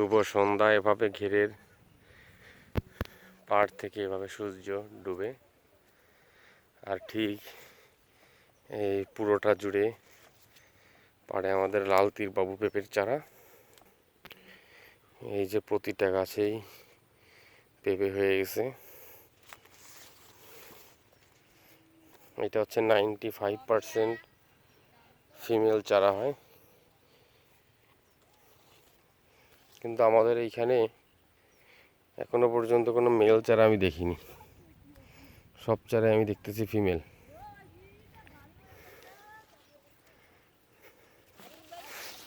শুভ সন্ধ্যা, এভাবে ঘেরের পাড় থেকে এভাবে সূর্য ডুবে। আর ঠিক এই পুরোটা জুড়ে পাড়ে আমাদের লাল তীর বাবু পেঁপের চারা। এই যে প্রতিটা গাছেই পেঁপে হয়ে গেছে। এটা হচ্ছে নাইনটি ফাইভ পারসেন্ট ফিমেল চারা হয়। কিন্তু আমাদের এইখানে এখনও পর্যন্ত কোনো মেল চারা আমি দেখিনি। সব চারাই আমি দেখতেছি ফিমেল।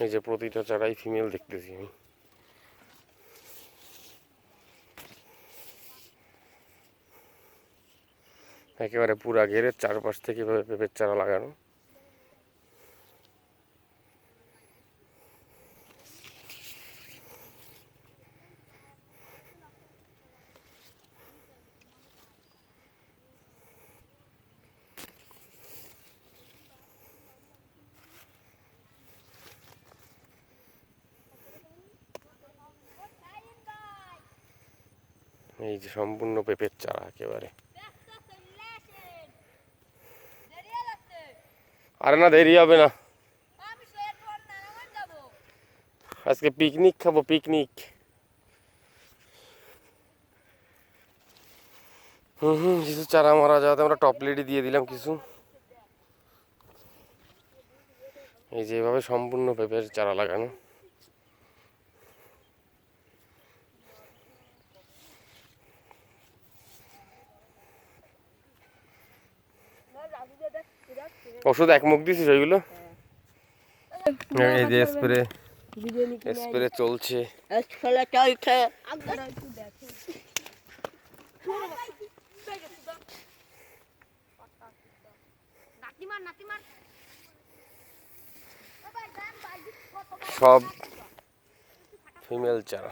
এই যে প্রতিটা চারাই ফিমেল দেখতেছি আমি। একেবারে পুরা ঘেরে চারপাশ থেকে এভাবে পেঁপের চারা লাগানো। এই যে সম্পূর্ণ পেঁপের চারা একেবারে। আরে না, দেরি হবে না। আজকে পিকনিক খাব পিকনিক হুম হুম, কিছু চারা মারা যাওয়াতে আমরা টপ লিডি দিয়ে দিলাম কিছু। এই যে এভাবে সম্পূর্ণ পেঁপের চারা লাগানো। ওষুধ এক মুখ দিছিস ওইগুলো? এই যে স্প্রে। স্প্রে চলছে চলছে। সব ফিমেল চারা।